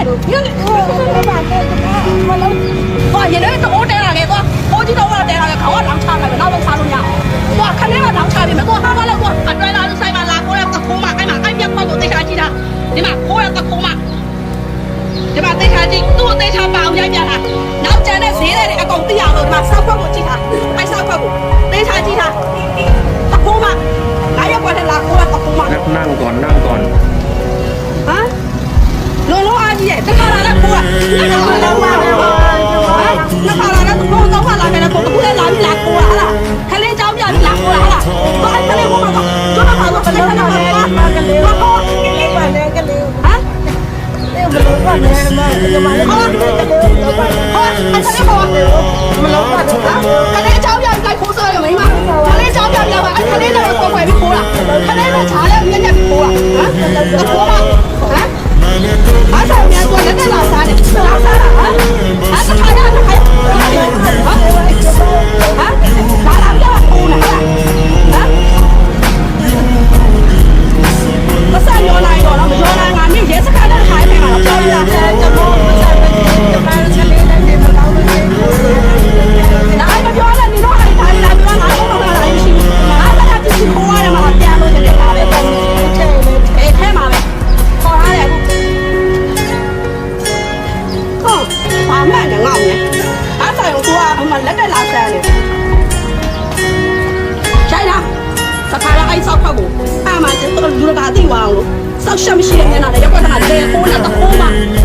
ညနေဟိုဘာလဲဘာလဲဟာရနေတော့တဲလာခဲ့ကွာဟိုကြီးတော့တဲလာခဲ့ခေါင်းကလောင်းချလိုက်တော့တော့ချလို့ရကွာခနဲ့ကလောင်းချပြီမယ်ကွာဟာပါလဲကွာအတွဲလာလို့ဆိုင်မှာလာကိုရတခုမှအဲ့မှာအဲ့ပြတ်ပေါက်ကိုသိချာကြည့်တာဒီမှာကိုရတခုမှဒီမှာသိချာကြည့်သူ့အသေးချာပါအောင်ရိုက်ပြတာနောက်ကျန်တဲ့ဈေးတွေအကုန်သိအောင်လို့ဒီမှာစောက်ခွက်ကိုကြည့်တာအဲ့စောက်ခွက်ကိုသိချာကြည့်တာ သိပါအောင်လို့ဆောက်ရှက်မရှိတဲ့မျက်နှာနဲ့ရပ်ကွက်တမှာလဲပိုးလာတော့ပိုးမှာ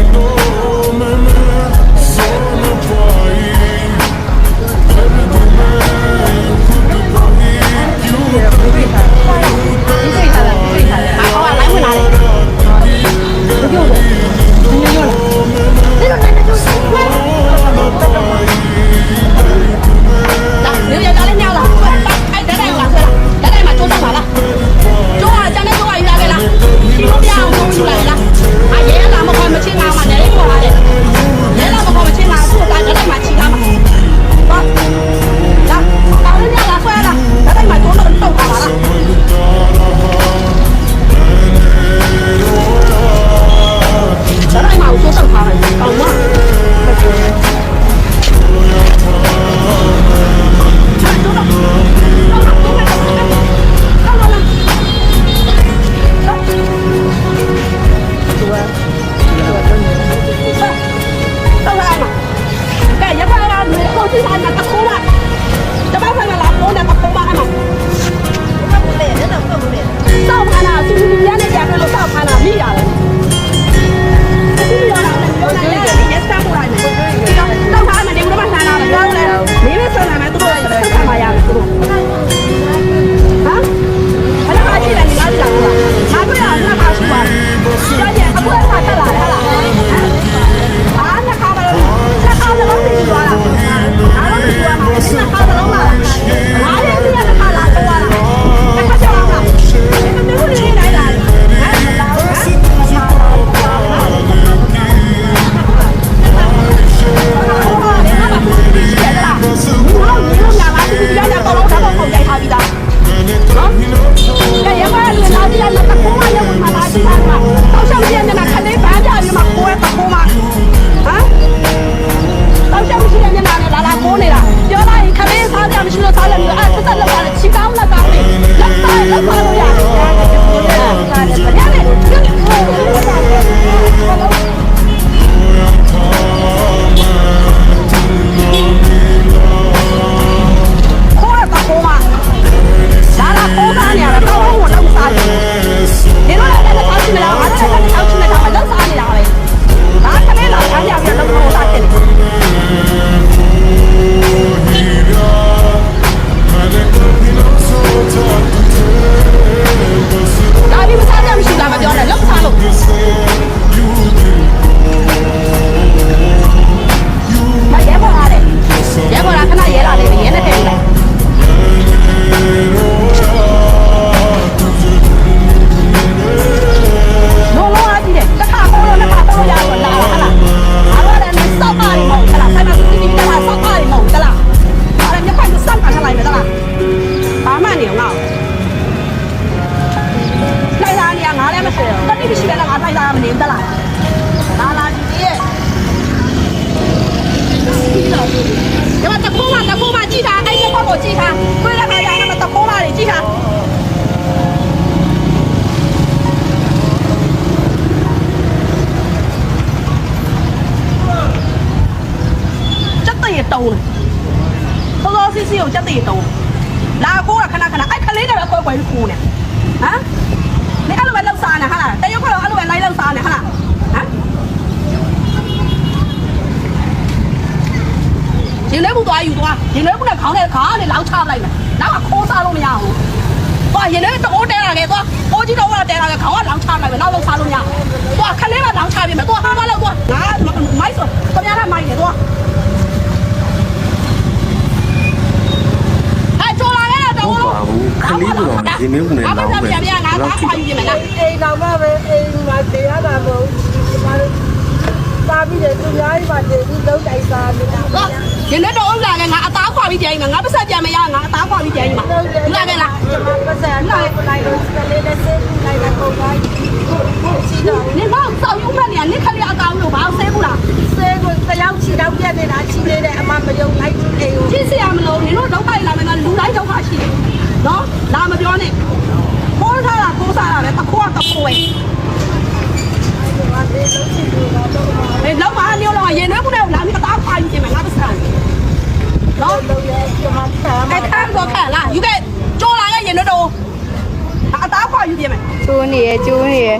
You say ည့်ထားတွေ့တဲ့ခါကျရင်မတခိုးပါလေကြည့်ထားစက်တရေတုံးတယ်သောသောစီစီကိုစက်တရေတုံးလာခိုးတာခဏခဏအဲ့ခလေးတွေပဲခွဲခွဲခိုးနေဟမ်你အဲ့လိုပဲလောက်စားနေဟာလားတရုတ်ကတော့အဲ့လိုပဲလိုက်လောက်စားနေဟာလားဟမ် ရင်လေးဘူးသွားယူသွားရင်လေးဘူးနဲ့ခေါင်းနဲ့ခါနဲ့လောက်ချပလိုက်မယ်နောက်ကခိုးစားလို့မရဘူးသွားရင်လေးတအိုးတဲလာခဲ့သွားအိုးကြီးတော့ကတဲလာခဲ့ခေါင်းကလောင်ချလိုက်မယ်နောက်လောက်စားလို့မရဘူးသွားခလေးကလောင်ချပြီမယ်သွားဟာမလောက်သွားငါမိုက်ဆိုတမရတဲ့မိုက်နေသွားဟဲ့ကြော်လာခဲ့တာတော့ဟုတ်ပါဘူးခလေးဆိုတော့ရင်နှင်းကုန်နဲ့လောင်းမယ်ပြန်ပြန်ငါသားခွာယူပြင်မယ်လားအိမ်တော်မှပဲအိမ်မှာတရားတာမဟုတ်ဘူးဒီမှာစားပြီးတယ်သူများကြီးပါတည်ပြီးလုံးတိုက်စားနေတာတော့ ရင်လည်းတော့ဥစ္စာကငါအသားခွာပြီးပြန်ရင်ငါပတ်ဆက်ပြန်မရငါအသားခွာပြီးပြန်ရင်မှာလာခဲ့လားကျွန်မပတ်စံလိုက်လိုက်လို့စလေးနဲ့ဆေးပြီးလိုက်တဲ့ပုံတိုင်းရှိတော့နင်တော့စောက်ရုံမဲ့နေနင်ခလေးအကောင်လို့ဘာဆဲဘူးလားဆေးကိုတယောက်ချီတော့ပြက်နေတာချီနေတယ်အမမယုံလိုက်အိမ်ကိုကြည့်စရာမလိုနင်တို့ဒုက္ခလာမယ်ငါလူတိုင်းဒုက္ခရှိတယ်နော်လာမပြောနဲ့ခိုးထားတာခိုးစားတာပဲတခိုးကတခိုးပဲ မသေးလို့ရှိလို့တော့တော့ အေးလောက်ပါနေတော့ရင်နှွေးမှုနဲ့လာပြီးအသားခွာယူပြင်မယ်ငါပတ်ဆက်နော် လုံးရဲ့ကျွန်မဆမ်း အဲ့ခမ်းတော့ခက်လားယူခဲ့ကြော်လာခဲ့ရင်နှွေးတော့အသားခွာ ယူပြင်မယ်ကျိုးနေရကျိုးနေရ